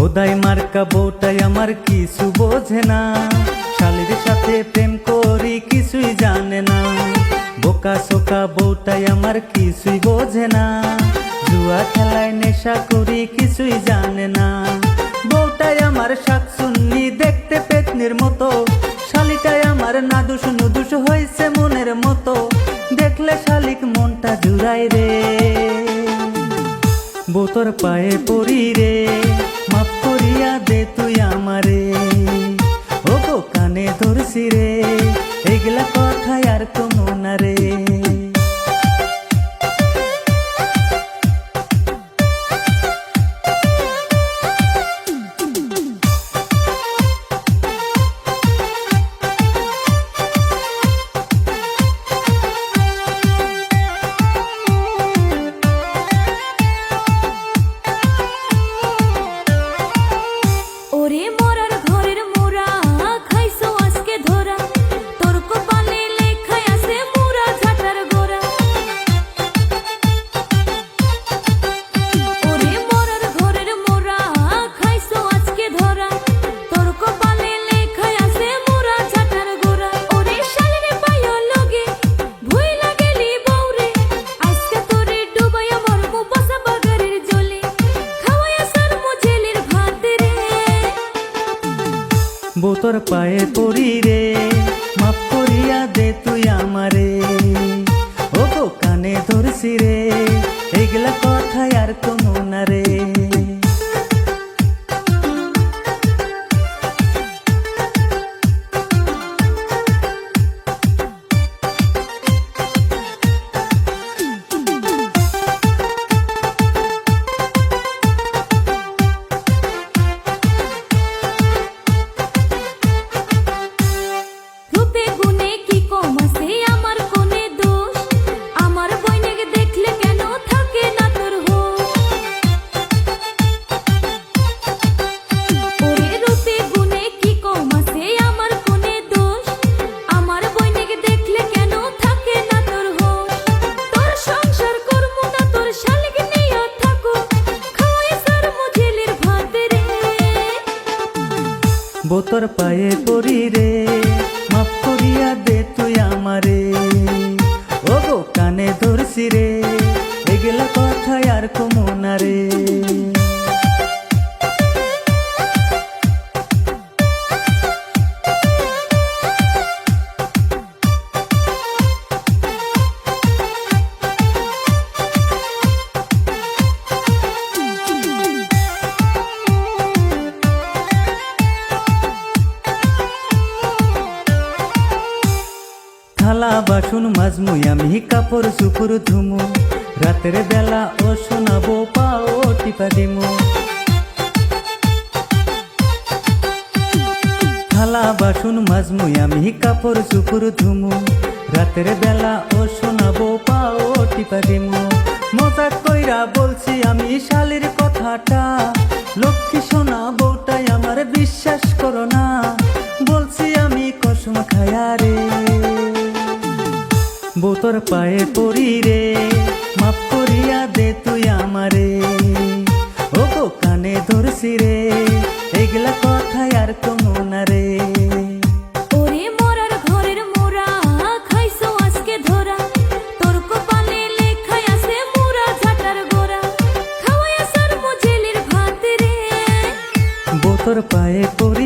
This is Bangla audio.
খোদাই মার্কা, বউটাই আমার কিছু বোঝে না। শালির সাথে প্রেম করি কিছুই জানে না। বোকা সোকা বউটাই আমার কিছুই বোঝে না। জুয়া খেলায় নেশা করি কিছুই জানে না। বউটাই আমার শাক সুন্নি দেখতে পেতনির মতো। শালিটাই আমার না নাদুস নুদুস হয়েছে মনের মতো। দেখলে শালিক মনটা জুড়াই রে। বোতর পায়ে পড়ি রে। এগুলা কথায় বোতর পায়ে পড়ি রে, মাফ করিয়া দে তুই আমারে। ও কানে ধরছি রে, এগুলা কথায় আর কোনো না রে। বোতর পায়ে পড়ি রে। বাসন মাজমুই আমি কাপড় চুপুর ধুমু। রাতের বেলা ও শোনাবো, পাও টিপা দিমু। থালা বাসন মাজমুই আমি কাপড় চুপুর ধুমু। রাতের বেলা ও শোনাবো, পাও টিপা দিমু। মজাক কইরা বলছি আমি শালির কথাটা। লক্ষ্মী সোনা বউটাই আমার বিশ্বাস করো না। বলছি আমি কসম খায়া রে। বোতর পায়ে পড়ি রে মাফ করিয়া দে তুই আমারে। ও গো কানে ধরছি রে এগুলা কথায় আর কমো না রে। তোর পায়ে লেখাই